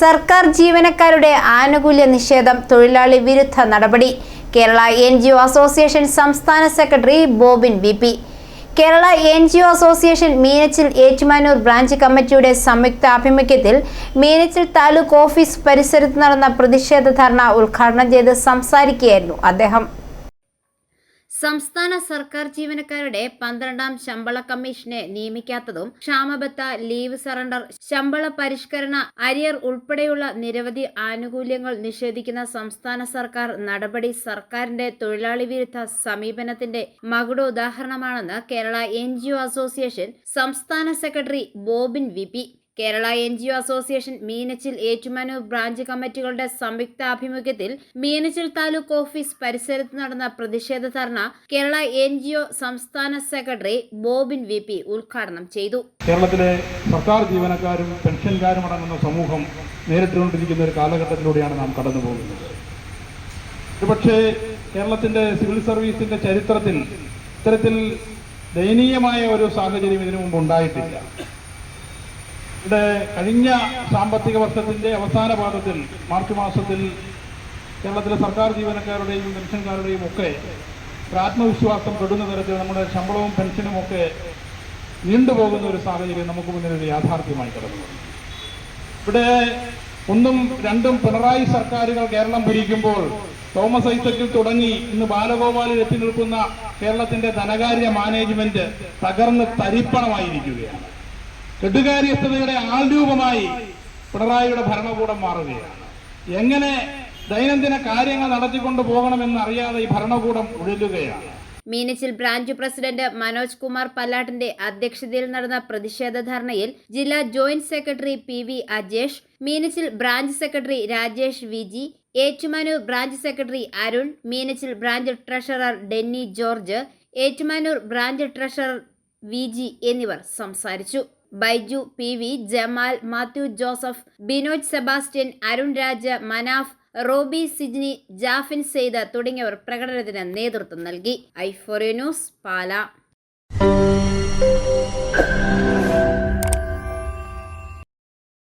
സർക്കാർ ജീവനക്കാരുടെ ആനുകൂല്യ നിഷേധം തൊഴിലാളി വിരുദ്ധ നടപടി. Kerala N G O association സംസ്ഥാന secretary Bobin V P. Kerala N G O association Meenachil Ettumanoor branch കമ്മിറ്റിയുടെ സംയുക്ത ആഭിമുഖ്യത്തിൽ മീനച്ചിൽ താലൂക്ക് ഓഫീസ് പരിസരത്ത് നടന്ന പ്രതിഷേധ ധർണ ഉദ്ഘാടനം ചെയ്ത് സംസാരിക്കുകയായിരുന്നു അദ്ദേഹം. സംസ്ഥാന സർക്കാർ ജീവനക്കാരുടെ പന്ത്രണ്ടാം ശമ്പള കമ്മീഷനെ നിയമിക്കാത്തതും ക്ഷാമബത്ത ലീവ് സറണ്ടർ ശമ്പള പരിഷ്കരണ അരിയർ ഉൾപ്പെടെയുള്ള നിരവധി ആനുകൂല്യങ്ങൾ നിഷേധിക്കുന്ന സംസ്ഥാന സർക്കാർ നടപടി സർക്കാരിന്റെ തൊഴിലാളി വിരുദ്ധ സമീപനത്തിന്റെ മകുടോദാഹരണമാണെന്ന് കേരള എൻ അസോസിയേഷൻ സംസ്ഥാന secretary Bobin V Kerala N G O association Meenachil Ettumanoor branch കമ്മിറ്റികളുടെ സംയുക്ത ആഭിമുഖ്യത്തിൽ മീനച്ചിൽ താലൂക്ക് ഓഫീസ് പരിസരത്ത് നടന്ന പ്രതിഷേധ dharna Kerala N G O സംസ്ഥാന സെക്രട്ടറി ബോബിൻ വി പി ഉദ്ഘാടനം ചെയ്തു. കേരളത്തിലെ സർക്കാർ ജീവനക്കാരും പെൻഷൻകാരും അടങ്ങുന്ന സമൂഹം നേരിട്ടുകൊണ്ടിരിക്കുന്ന ഒരു കാലഘട്ടത്തിലൂടെയാണ് നാം കടന്നു പോകുന്നത് ഒരുപക്ഷെ കേരളത്തിന്റെ സിവിൽ സർവീസിന്റെ ചരിത്രത്തിൽ ഇത്തരത്തിൽ ദയനീയമായ ഒരു സാഹചര്യം ഇതിനു മുമ്പ് ഉണ്ടായിട്ടില്ല. ഇവിടെ കഴിഞ്ഞ സാമ്പത്തിക വർഷത്തിന്റെ അവസാന പാദത്തിൽ മാർച്ച് മാസത്തിൽ കേരളത്തിലെ സർക്കാർ ജീവനക്കാരുടെയും പെൻഷൻകാരുടെയും ഒക്കെ ആത്മവിശ്വാസം പെടുന്ന തരത്തിൽ നമ്മുടെ ശമ്പളവും പെൻഷനും ഒക്കെ നീണ്ടുപോകുന്ന ഒരു സാഹചര്യം നമുക്ക് മുന്നിൽ ഒരു യാഥാർത്ഥ്യമായി കടന്നു വന്നു. ഇവിടെ ഒന്നും രണ്ടും പിണറായി സർക്കാരുകൾ കേരളം ഭരിക്കുമ്പോൾ തോമസ് ഐസക്കിൽ തുടങ്ങി ഇന്ന് ബാലഗോപാലിൽ എത്തി നിൽക്കുന്ന കേരളത്തിന്റെ ധനകാര്യ മാനേജ്മെന്റ് തകർന്ന് തരിപ്പണമായിരിക്കുകയാണ് കെടുകാര്യസ്ഥതയുടെ ആൾരൂപമായി പിണറായിയുടെ ഭരണകൂടം മാറുകയാണ്. എങ്ങനെ ദൈനംദിന കാര്യങ്ങൾ നടത്തിക്കൊണ്ടു പോകണമെന്ന് അറിയാതെ ഈ ഭരണകൂടം ഉഴലുകയാണ്. മീനച്ചിൽ ബ്രാഞ്ച് പ്രസിഡന്റ് മനോജ് കുമാർ പല്ലാട്ടിന്റെ അധ്യക്ഷതയിൽ നടന്ന പ്രതിഷേധ ധർണയിൽ ജില്ലാ joint secretary P V Ajesh Meenachil branch secretary Rajesh V G Ettumanoor branch secretary Arun Meenachil branch treasurer Denny George Ettumanoor branch treasurer V G എന്നിവർ സംസാരിച്ചു. Baiju P V Jamal Mathew Joseph Binoj Sebastian Arun Raj Manaf Robbie Sijni Jafin Syed തുടങ്ങിയവർ പ്രകടനത്തിന് നേതൃത്വം നൽകി. ഐഫോറിയ ന്യൂസ് പാല.